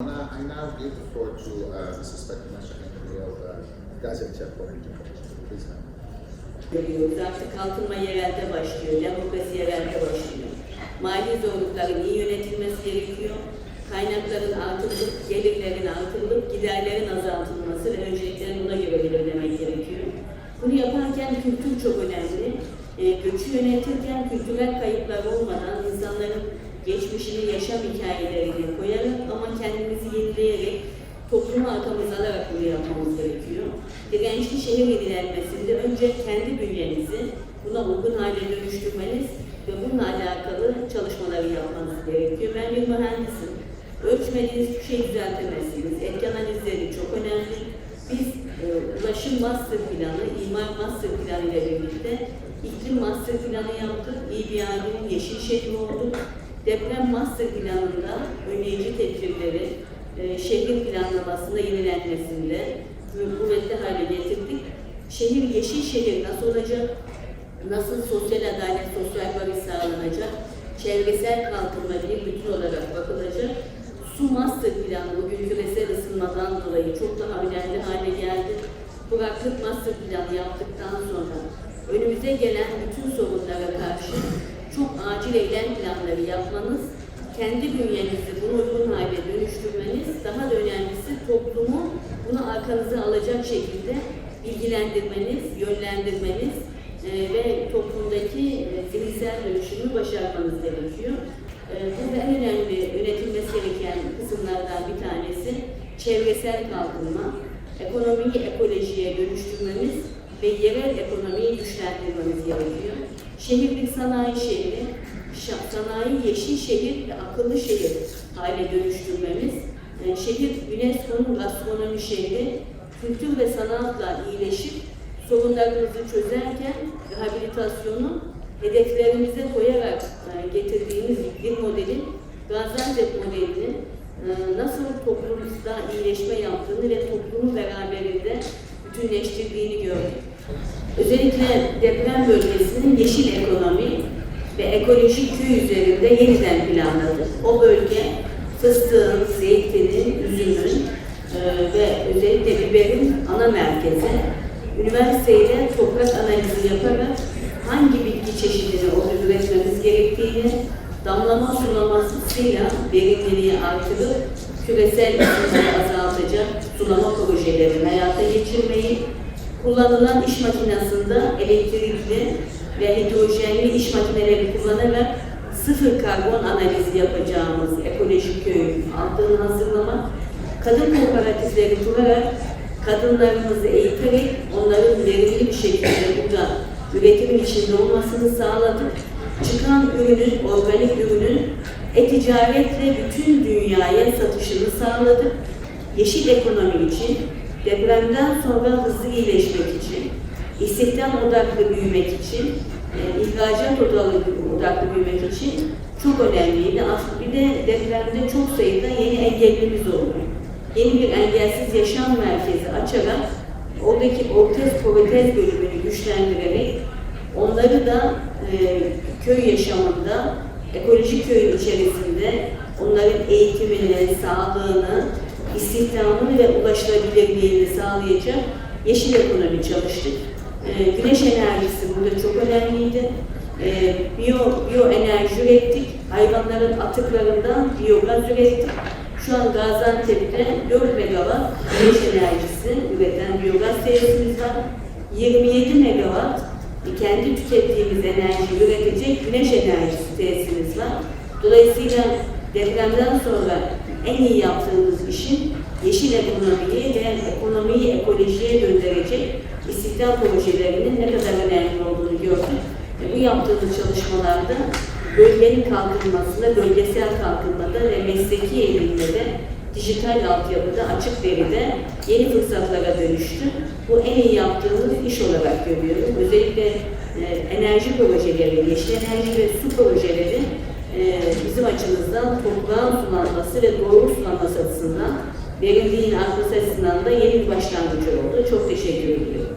I now give the floor to uh, Mrs. Shaheen of uh, Gaziantep. Please, ma'am. Artık kalkınma yerelde başlıyor, demokrasi yerelde başlıyor. Mali zorlukların iyi yönetilmesi gerekiyor. Kaynakların artırılıp, gelirlerin artırılıp, giderlerin azaltılması ve önceliklerin buna göre belirlemek gerekiyor. Bunu yaparken kültür çok önemli. E, göçü yönetirken kültürel kayıplar olmadan insanların geçmişini, yaşam hikayelerini koyarak ama kendimizi yenileyerek toplumu arkamıza alarak bunu yapmamız gerekiyor. Dirençli şehir yenilenmesinde önce kendi bünyenizi buna uygun hale dönüştürmeniz ve bununla alakalı çalışmaları yapmanız gerekiyor. Ben bir mühendisim. Ölçmediğiniz bir şey düzeltemezsiniz. Etki analizleri çok önemli. Biz e, ulaşım master planı, imar master planı ile birlikte iklim master planı yaptık. İBA'nın yeşil şehri olduk. Deprem master planında önleyici tedbirleri, e, şehir planlamasında yenilenmesinde kuvvetli hale getirdik. Şehir yeşil şehir nasıl olacak? Nasıl sosyal adalet, sosyal barış sağlanacak? Çevresel kalkınma bir bütün olarak bakılacak. Su master planı bugün küresel ısınmadan dolayı çok daha önemli hale geldi. Kuraklık master planı yaptıktan sonra önümüze gelen bütün sorunlara karşı çok acil eylem planları yapmanız kendi bünyenizi bunu uygun hale dönüştürmeniz, daha da önemlisi toplumu bunu arkanıza alacak şekilde bilgilendirmeniz, yönlendirmeniz e, ve toplumdaki e, dönüşümü başarmanız gerekiyor. E, burada en önemli yönetilmesi gereken kısımlardan bir tanesi çevresel kalkınma, ekonomiyi ekolojiye dönüştürmemiz ve yerel ekonomiyi güçlendirmemiz gerekiyor. Şehirlik sanayi şehri, sanayi yeşil şehir ve akıllı şehir hale dönüştürmemiz, e, şehir UNESCO'nun gastronomi şehri, kültür ve sanatla iyileşip sorunlarımızı çözerken rehabilitasyonu hedeflerimize koyarak e, getirdiğimiz bir modelin Gaziantep modelinin e, nasıl toplumumuzda iyileşme yaptığını ve toplumu beraberinde bütünleştirdiğini. Özellikle deprem bölgesinin yeşil ekonomi ve ekolojik köy üzerinde yeniden planladık. O bölge fıstığın, zeytinin, üzümün e, ve özellikle biberin ana merkezi. Üniversiteyle toprak analizi yaparak hangi bitki çeşidini orada üretmemiz gerektiğini, damlama sulamasıyla verimliliği artırıp küresel ısınmayı azaltacak sulama projelerini hayata geçirmeyi, kullanılan iş makinesinde elektrikli ve hidrojenli iş makineleri kullanarak sıfır karbon analizi yapacağımız ekolojik köyün altını hazırlamak, kadın kooperatifleri kurarak kadınlarımızı eğiterek onların verimli bir şekilde burada üretimin içinde olmasını sağladık. Çıkan ürünün, organik ürünün e-ticaretle bütün dünyaya satışını sağladık. Yeşil ekonomi için, depremden sonra hızlı iyileşmek için, istihdam odaklı büyümek için, e, ihracat odaklı, büyümek için çok önemliydi. Aslında bir de depremde çok sayıda yeni engellimiz oldu. Yeni bir engelsiz yaşam merkezi açarak oradaki ortez protez bölümünü güçlendirerek onları da e, köy yaşamında, ekolojik köyün içerisinde onların eğitimini, sağlığını, istihdamını ve ulaşılabilirliğini sağlayacak yeşil ekonomi çalıştık. E, güneş enerjisi burada çok önemliydi. E, biyo, biyo enerji ürettik. Hayvanların atıklarından biyogaz ürettik. Şu an Gaziantep'te 4 megawatt güneş enerjisi üreten biyogaz tesisimiz var. 27 megawatt kendi tükettiğimiz enerjiyi üretecek güneş enerjisi tesisimiz var. Dolayısıyla depremden sonra en iyi yaptığımız işin yeşil ekonomiyi ve ekonomiyi ekolojiye döndürecek istihdam projelerinin ne kadar önemli olduğunu gördük. Ve bu yaptığımız çalışmalarda bölgenin kalkınmasında, bölgesel kalkınmada ve mesleki eğilimde de dijital altyapıda, açık veride yeni fırsatlara dönüştü. Bu en iyi yaptığımız iş olarak görüyorum. Özellikle e, enerji projeleri, yeşil enerji ve su projeleri e, bizim açımızdan toprağın sulanması ve doğru sulanması açısından verimliliğin artması açısından da yeni bir başlangıç oldu. Çok teşekkür ediyorum.